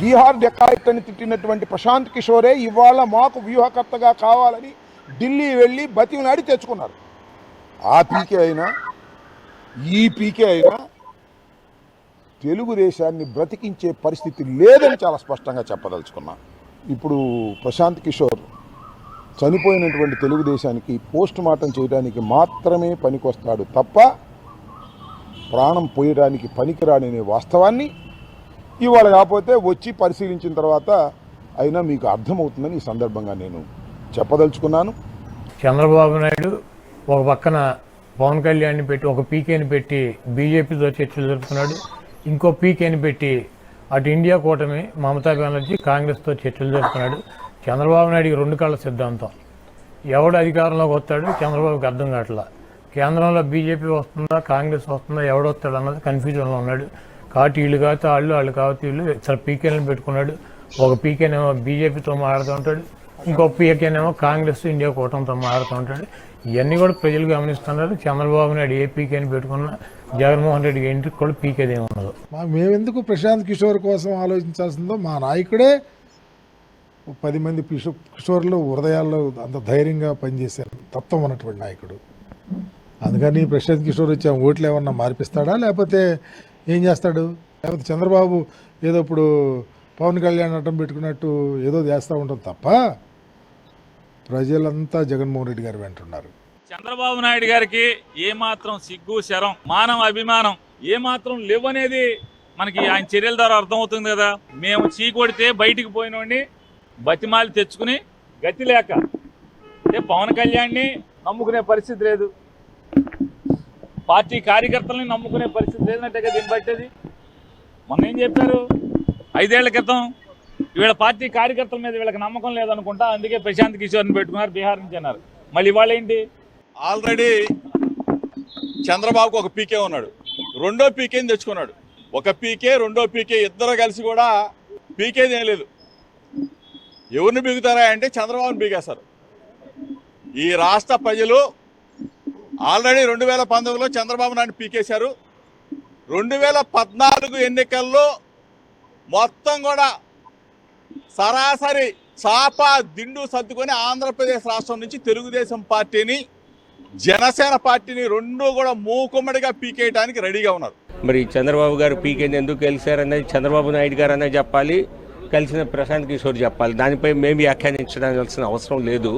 Bihar dacoit అని తిట్టినటువంటి ప్రశాంత్ కిషోరే ఇవాళ మాకు వ్యూహకర్తగా కావాలని ఢిల్లీ వెళ్ళి బతిమలాడి తెచ్చుకున్నారు. ఆ పీకే అయినా ఈ పీకే అయినా తెలుగుదేశాన్ని బ్రతికించే పరిస్థితి లేదని చాలా స్పష్టంగా చెప్పదలుచుకున్నా. ఇప్పుడు ప్రశాంత్ కిషోర్ చనిపోయినటువంటి తెలుగుదేశానికి పోస్ట్ మార్టం చేయడానికి మాత్రమే పనికొస్తాడు తప్ప ప్రాణం పోయడానికి పనికిరాడనే వాస్తవాన్ని ఇవాళ కాకపోతే వచ్చి పరిశీలించిన తర్వాత అయినా మీకు అర్థమవుతుందని ఈ సందర్భంగా నేను చెప్పదలుచుకున్నాను. చంద్రబాబు నాయుడు ఒక పక్కన పవన్ కళ్యాణ్ని పెట్టి ఒక పీకేని పెట్టి బీజేపీతో చర్చలు జరుపుతున్నాడు. ఇంకో పీకేని పెట్టి అటు ఇండియా కూటమి మమతా బెనర్జీ కాంగ్రెస్తో చర్చలు జరుపుతున్నాడు. చంద్రబాబు నాయుడికి రెండు కళ్ళ సిద్ధాంతం. ఎవడు అధికారంలోకి వస్తాడు? చంద్రబాబుకి అర్థం కావట్లా. కేంద్రంలో బీజేపీ వస్తుందా? కాంగ్రెస్ వస్తుందా? ఎవడొస్తాడు అన్నది కన్ఫ్యూజన్లో ఉన్నాడు. కాబట్టి వీళ్ళు కాకపోతే వాళ్ళు వాళ్ళు కాబట్టి వీళ్ళు ఇతర పీకేలను పెట్టుకున్నాడు. ఒక పీకేనేమో బీజేపీతో మాట్లాడుతూ ఉంటాడు. ఇంకో పీకేనేమో కాంగ్రెస్ ఇండియా కూటమితో మాట్లాడుతూ ఉంటాడు. ఇవన్నీ కూడా ప్రజలు గమనిస్తున్నారు. చంద్రబాబు నాయుడు ఏ పీకేని పెట్టుకున్న జగన్మోహన్ రెడ్డి ఇంటికి కూడా పీకేదే ఉండదు. మేమెందుకు ప్రశాంత్ కిషోర్ కోసం ఆలోచించాల్సిందో మా నాయకుడే పది మంది కిషోర్లు హృదయాల్లో అంత ధైర్యంగా పనిచేశారు. తత్వం ఉన్నటువంటి నాయకుడు. అందుకని ప్రశాంత్ కిషోర్ వచ్చి ఓట్లు ఏమన్నా మార్పిస్తాడా లేకపోతే ఏం చేస్తాడు? లేకపోతే చంద్రబాబు ఏదో ఇప్పుడు పవన్ కళ్యాణ్ అడ్డం పెట్టుకున్నట్టు ఏదో చేస్తూ ఉంటాం తప్ప ప్రజలంతా జగన్మోహన్ రెడ్డి గారు వెంటున్నారు చంద్రబాబు నాయుడు గారికి ఏమాత్రం సిగ్గు శరం మానవ అభిమానం ఏమాత్రం లేవనేది మనకి ఆయన చర్యల ద్వారా అర్థమవుతుంది కదా. మేము చీకొడితే బయటికి పోయినోడిని బతిమాలి తెచ్చుకుని గతి లేక అంటే పవన్ కళ్యాణ్ని నమ్ముకునే పరిస్థితి లేదు. పార్టీ కార్యకర్తలని నమ్ముకునే పరిస్థితి లేదంటే కదా దీన్ని బట్టేది మొన్న ఏం చెప్పారు? ఐదేళ్ళ క్రితం వీళ్ళ పార్టీ కార్యకర్తల మీద వీళ్ళకి నమ్మకం లేదనుకుంటా అందుకే ప్రశాంత్ కిషోర్ని పెట్టుకున్నారు బీహార్ నుంచి అన్నారు. మళ్ళీ ఇవాళ ఏంటి? ఆల్రెడీ చంద్రబాబుకు ఒక పీకే ఉన్నాడు. రెండో పీకేని తెచ్చుకున్నాడు. ఒక పీకే రెండో పీకే ఇద్దరు కలిసి కూడా పీకే ఏం లేదు. ఎవరిని పీకుతారా అంటే చంద్రబాబుని పీకేస్తారు ఈ రాష్ట్ర ప్రజలు ఆల్రెడీ రెండు వేల పంతొమ్మిదిలో చంద్రబాబు నాయుడు పీకేశారు. రెండు వేల పద్నాలుగు ఎన్నికల్లో మొత్తం కూడా సరాసరి చాప దిండు సర్దుకొని ఆంధ్రప్రదేశ్ రాష్ట్రం నుంచి తెలుగుదేశం పార్టీని జనసేన పార్టీని రెండు కూడా మూకుమ్మడిగా పీకేయడానికి రెడీగా ఉన్నారు. మరి చంద్రబాబు గారు పీకేంది ఎందుకు కలిశారనేది చంద్రబాబు నాయుడు గారు అనేది చెప్పాలి కలిసిన ప్రశాంత్ కిషోర్ చెప్పాలి. దానిపై మేము వ్యాఖ్యానించడానికి అవసరం లేదు.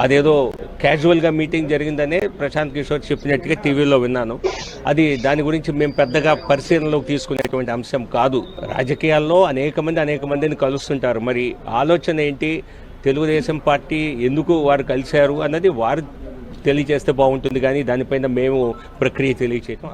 అదేదో క్యాజువల్గా మీటింగ్ జరిగిందనే ప్రశాంత్ కిషోర్ చెప్పినట్టుగా టీవీలో విన్నాను. అది దాని గురించి మేము పెద్దగా పరిశీలనలోకి తీసుకునేటువంటి అంశం కాదు. రాజకీయాల్లో అనేక మంది అనేక మందిని కలుస్తుంటారు. మరి ఆలోచన ఏంటి? తెలుగుదేశం పార్టీ ఎందుకు వారు కలిశారు అన్నది వారు తెలియజేస్తే బాగుంటుంది కానీ దానిపైన మేము ప్రక్రియ తెలియచేయటం